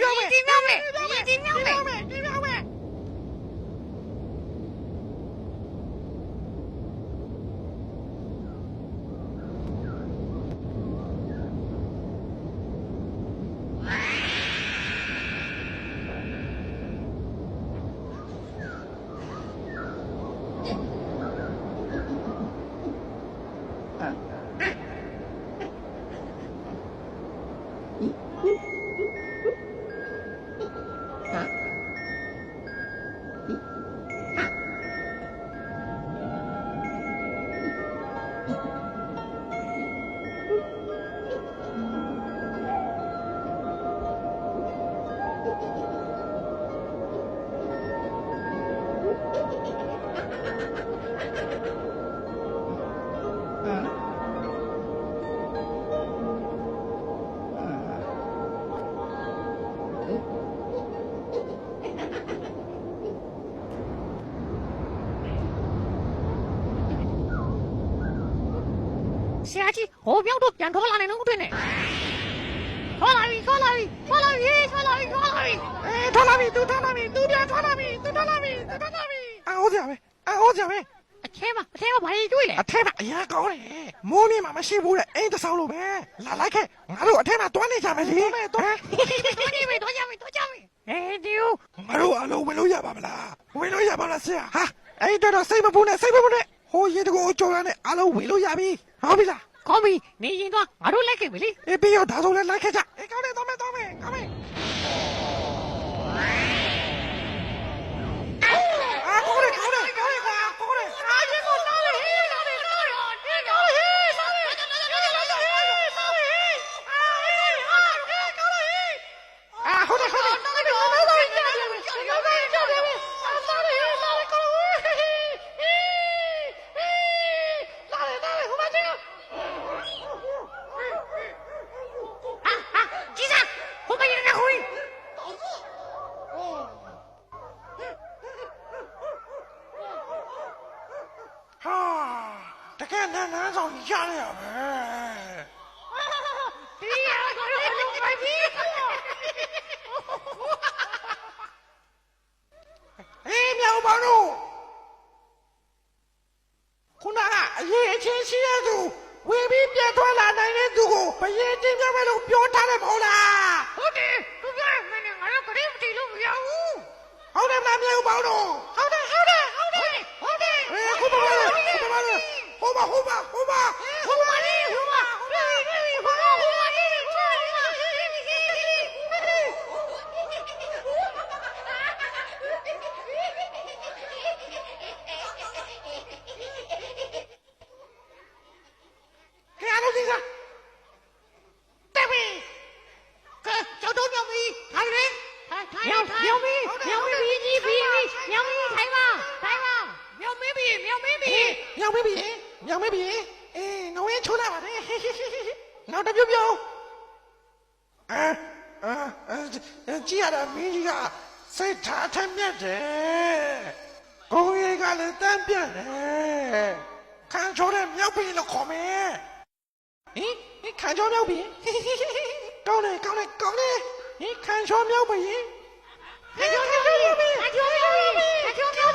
ပြောမယ်ဒီမြောက်မယ်ဒီမြောက်မ ဆရာကြီးဟိုပြောင်းတော့ပြန်ထွက်လာနေတော့တွေ့နေထွက်လာပြီထွက်လာပြီထွက်လာပြီထွက်လာပြီထွက်လာပြီအေးထွက်လာပြီသူထွက်လာပြီသူပြန်ထွက်လာပြီသူထွက်လာပြီသူထွက်လာပြီအော်ကြမယ်အော်ကြမယ်အထဲမှာအထဲမှာဘာကြီးတွေ့လဲအထက်မှာအရာကောင်းတယ်မိုးမြမှာမရှိဘူးတဲ့အိမ်တစ်ဆောင်လို့ပဲလာလိုက်ခဲ့ငါတို့အထက်မှာတွန်းနေကြမယ်လေတွန်းမယ်တွန်းတော်ကြပြီတော်ကြပြီတော်ကြပြီအဲဒီဦးငါတို့အလုံးဝင်လို့ရပါမလားဝင်လို့ရပါလားဆရာဟာအဲ့တော့တော့စိတ်မပူနဲ့စိတ်မပူနဲ့ ဟိုရေတကိုကြော်ရနဲ့အလုံးဝင်လို့ရပြီဟုတ်ပြီလားကောင်းပြီနေရင်တော့ငါတို့လိုက်ခဲ့ပြီလေအေးပြီးတော့ဒါဆိုလည်းလိုက်ခဲ့ကြအေးကောင်းတယ်တော့မယ်တော့မယ်ကောင်းမယ်အာကောင်းတယ်ကောင်းတယ်ကောင်းတယ်ကွာကောင်းတယ် အာရေကိုလာလေဟေးလာလေလာလေဒီကောဟေးလာလေလာလေလာလေလာလေလာလေအာဟေးအာဟေးကောလာဟေး အာဟုတ်တယ်ဟုတ်တယ် လာလေလာလေလာလေလာလေလာလေလာလေလာလေကောဟေးဟေးဟေးလာလေလာလေဟိုမှာကျတော့ဟာဟာကြီးစားဟိုမှာရနေခွေး ဟာ တကယ်နန်းနန်းဆောင်ရရရပဲဒီရကတော့လုံးပါပြီအေးမြောင်ပေါင်းတို့ခုနကအရေးအချင်းရှိတဲ့သူဝင်ပြီးပြန်ထွက်လာနိုင်တဲ့သူကိုဘယင်းတင်ပြမယ်လို့ပြောထားတယ်မဟုတ်လားဟုတ်တယ်သူကမင်းငါတို့ကလေးမတီလို့မရဘူးဟုတ်တယ်မလားမြောင်ပေါင်းတို့ဟုတ်တယ်ဟုတ်တယ်ဟုတ်တယ်ဟုတ်တယ်အေးခုပါပါလေခုပါပါလေ ဟိုပါဟိုပါဟိုပါဟိုမှာလေဟိုမှာဟိုမှာဟိုမှာဟိုမှာလေဟိုမှာဟဲ့အားလုံးကြီးစားတက်ပြီကဲကျောင်းတော်မြောင်ပြီထိုင်လေထိုင်ထိုင်မြောင်မြောင်ပြီမြောင်ပြီကြီးပြီမြောင်ပြီထို င်ပါထိုင်ပါမြောင်မင်းပြီမြောင်မင်းပြီမြောင်မေးပြီမြောင်မေးပြီအေးငဝင်းချိုးလာပါတယ်နောက်တစ်ပြုတ်ပြုတ်အာအာကြည့်ရတာမင်းကြီးကစိတ်ထားထက်မြက်တယ်ကိုယ်ရေးကလည်းတန်းပြတ်တယ်ခံချိုးတဲ့မြောက်ပြီလို့ခေါ်မယ်ဟင်ဟင်ခံချိုးမြောက်ပြီကောင်းတယ်ကောင်းတယ်ကောင်းတယ်ဟင်ခံချိုးမြောက်ပြီအကျော်မြောင်ပြီအကျော်မြောင်ပြီအကျော်မြောင်